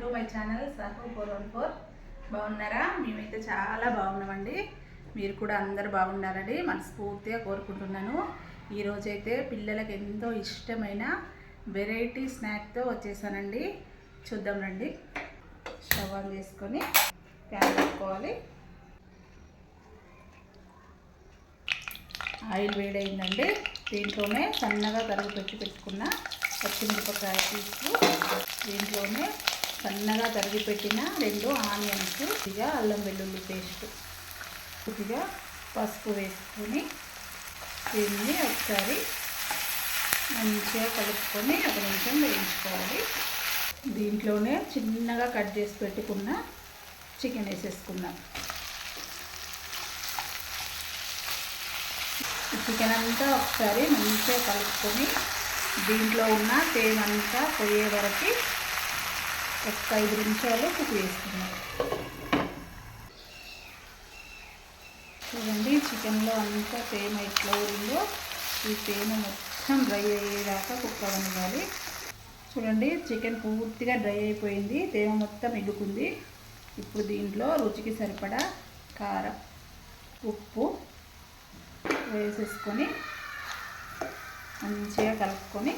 To my channel సహు four one four. బాగున్నారా? మేమైతే చాలా బాగున్నామండి. మీరు కూడా అందరు బాగుండాలని మనస్ఫూర్తిగా కోరుకుంటున్నాను. ఈరోజైతే పిల్లలకి ఎంతో ఇష్టమైన వెరైటీ స్నాక్తో వచ్చేసానండి. చూద్దాం రండి. స్టవ్ ఆన్ చేసుకొని ప్యాన్ పెట్టుకోవాలి. ఆయిల్ వేడైందండి. దీంట్లోనే సన్నగా తరుగు పెట్టి పెట్టుకున్న పచ్చిమిరపకాయ పీసు. సన్నగా తరిగి పెట్టిన రెండు ఆనియన్స్ కొద్దిగా అల్లం వెల్లుల్లి పేస్ట్ కొద్దిగా పసుపు వేసుకొని దీన్ని ఒకసారి మంచిగా కలుపుకొని ఒక నిమిషం వేయించుకోవాలి. దీంట్లోనే చిన్నగా కట్ చేసి పెట్టుకున్న చికెన్ వేసేసుకుందాం. చికెన్ అంతా ఒకసారి మంచిగా కలుపుకొని దీంట్లో ఉన్న తేమంతా పోయే వరకు ఒక ఐదు నిమిషాలు కుక్ చేసుకున్నాం. చూడండి చికెన్లో అంతా తేమ ఎట్లా ఉందో ఈ తేమ మొత్తం డ్రై అయ్యేదాకా కుక్ అవ్వాలి చూడండి చికెన్ పూర్తిగా డ్రై అయిపోయింది తేమ మొత్తం ఎగ్గుకుంది ఇప్పుడు దీంట్లో రుచికి సరిపడా కారం ఉప్పు వేసేసుకొని మంచిగా కలుపుకొని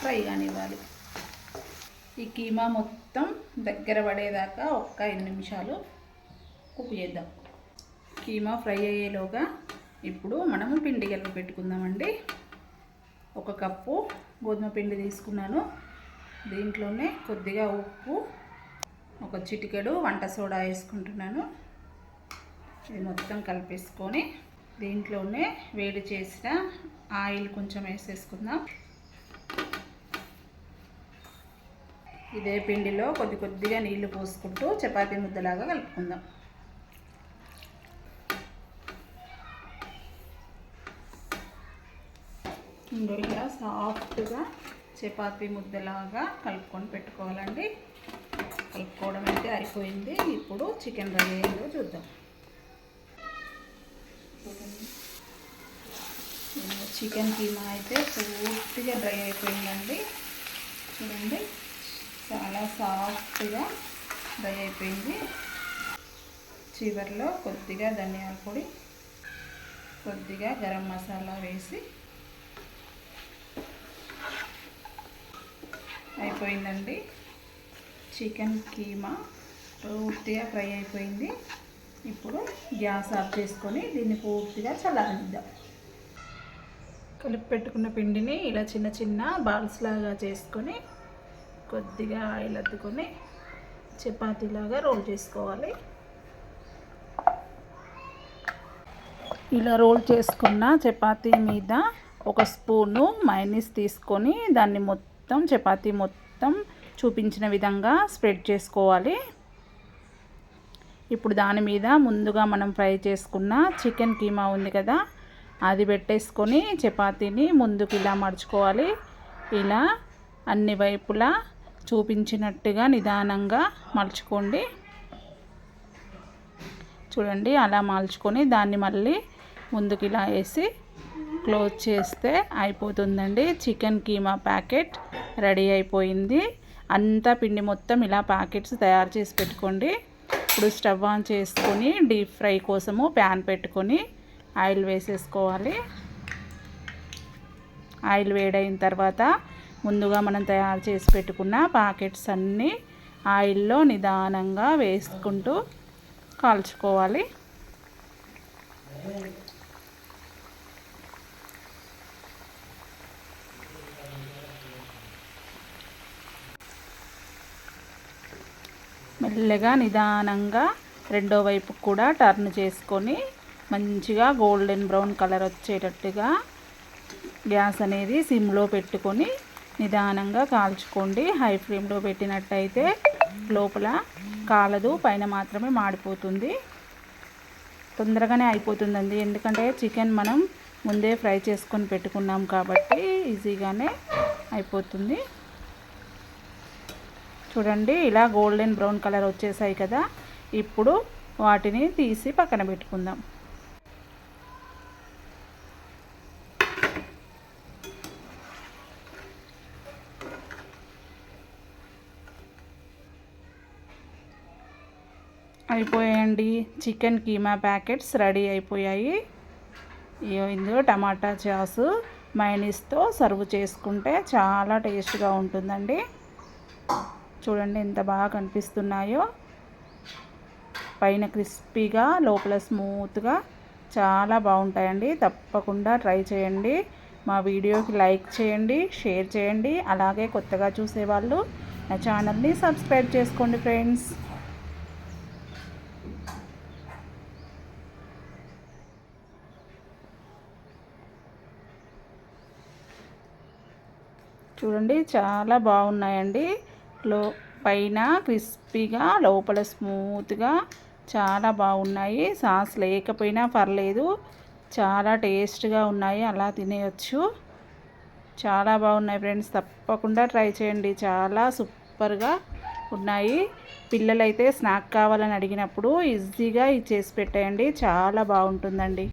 ఫ్రై కానివ్వాలి. ఈ కీమా మొత్తం దగ్గర పడేదాకా ఒక్క ఎన్ని నిమిషాలు కుక్ చేద్దాం. కీమా ఫ్రై అయ్యేలోగా ఇప్పుడు మనము పిండి కలిపి పెట్టుకుందామండి. ఒక కప్పు గోధుమ పిండి తీసుకున్నాను. దీంట్లోనే కొద్దిగా ఉప్పు ఒక చిటికెడు వంట సోడా వేసుకుంటున్నాను. ఇది మొత్తం కలిపేసుకొని దీంట్లోనే వేడి చేసిన ఆయిల్ కొంచెం వేసేసుకుందాం. ఇదే పిండిలో కొద్ది కొద్దిగా నీళ్ళు పోసుకుంటూ చపాతీ ముద్దలాగా కలుపుకుందాం. ఇందులో ఇలా సాఫ్ట్గా చపాతీ ముద్దలాగా కలుపుకొని పెట్టుకోవాలండి. కలుపుకోవడం అయితే అయిపోయింది ఇప్పుడు చికెన్ రెడీ అయిందో చూద్దాం. చికెన్ కీమా అయితే పూర్తిగా డ్రై అయిపోయిందండి. చూడండి. చాలా సాఫ్ట్గా డ్రై అయిపోయింది. చివరిలో కొద్దిగా ధనియాల పొడి కొద్దిగా గరం మసాలా వేసి అయిపోయిందండి. చికెన్ కీమా పూర్తిగా ఫ్రై అయిపోయింది. ఇప్పుడు గ్యాస్ ఆఫ్ చేసుకొని దీన్ని పూర్తిగా చల్లారనిద్దాం. కలిపి పెట్టుకున్న పిండిని ఇలా చిన్న చిన్న బాల్స్ లాగా చేసుకొని కొద్దిగా ఆయిల్ అద్దుకొని చపాతీలాగా రోల్ చేసుకోవాలి. ఇలా రోల్ చేసుకున్న చపాతీ మీద ఒక స్పూను మైనీస్ తీసుకొని దాన్ని మొత్తం చపాతీ మొత్తం చూపించిన విధంగా స్ప్రెడ్ చేసుకోవాలి. ఇప్పుడు దాని మీద ముందుగా మనం ఫ్రై చేసుకున్న చికెన్ కీమా ఉంది కదా అది పెట్టేసుకొని చపాతీని ముందుకు ఇలా మడుచుకోవాలి. ఇలా అన్ని వైపులా చూపించినట్టుగా నిదానంగా మలుచుకోండి. చూడండి అలా మలుచుకొని దాన్ని మళ్ళీ ముందుకు ఇలా వేసి క్లోజ్ చేస్తే అయిపోతుందండి. చికెన్ కీమా ప్యాకెట్ రెడీ అయిపోయింది. అంతా పిండి మొత్తం ఇలా ప్యాకెట్స్ తయారు చేసి పెట్టుకోండి. ఇప్పుడు స్టవ్ ఆన్ చేసుకొని డీప్ ఫ్రై కోసము ప్యాన్ పెట్టుకొని ఆయిల్ వేసేసుకోవాలి. ఆయిల్ వేడైన తర్వాత ముందుగా మనం తయారు చేసి పెట్టుకున్న ప్యాకెట్స్ అన్నీ ఆయిల్లో నిదానంగా వేసుకుంటూ కాల్చుకోవాలి. మెల్లగా నిదానంగా రెండో వైపు కూడా టర్న్ చేసుకొని మంచిగా గోల్డెన్ బ్రౌన్ కలర్ వచ్చేటట్టుగా గ్యాస్ అనేది సిమ్లో పెట్టుకొని నిదానంగా కాల్చుకోండి. హై ఫ్లేమ్లో పెట్టినట్టయితే లోపల కాలదు పైన మాత్రమే మాడిపోతుంది. తొందరగానే అయిపోతుందండి. ఎందుకంటే చికెన్ మనం ముందే ఫ్రై చేసుకొని పెట్టుకున్నాం కాబట్టి ఈజీగానే అయిపోతుంది. చూడండి ఇలా గోల్డెన్ బ్రౌన్ కలర్ వచ్చేసాయి కదా. ఇప్పుడు వాటిని తీసి పక్కన పెట్టుకుందాం. అయిపోయాయండి చికెన్ కీమా ప్యాకెట్స్ రెడీ అయిపోయాయి. ఇగో ఇందులో టమాటా చాసు మైనీస్తో సర్వ్ చేసుకుంటే చాలా టేస్ట్గా ఉంటుందండి. చూడండి ఎంత బాగా కనిపిస్తున్నాయో. పైన క్రిస్పీగా లోపల స్మూత్గా చాలా బాగుంటాయండి. తప్పకుండా ట్రై చేయండి. మా వీడియోకి లైక్ చేయండి షేర్ చేయండి. అలాగే కొత్తగా చూసేవాళ్ళు నా ఛానల్ని సబ్స్క్రైబ్ చేసుకోండి ఫ్రెండ్స్. చూడండి చాలా బాగున్నాయండి. లో పైన క్రిస్పీగా లోపల స్మూత్గా చాలా బాగున్నాయి. సాస్ లేకపోయినా పర్లేదు. చాలా టేస్ట్గా ఉన్నాయి. అలా తినేయచ్చు. చాలా బాగున్నాయి ఫ్రెండ్స్. తప్పకుండా ట్రై చేయండి. చాలా సూపర్గా ఉన్నాయి. పిల్లలైతే స్నాక్ కావాలని అడిగినప్పుడు ఈజీగా ఇది చేసి పెట్టేయండి. చాలా బాగుంటుందండి.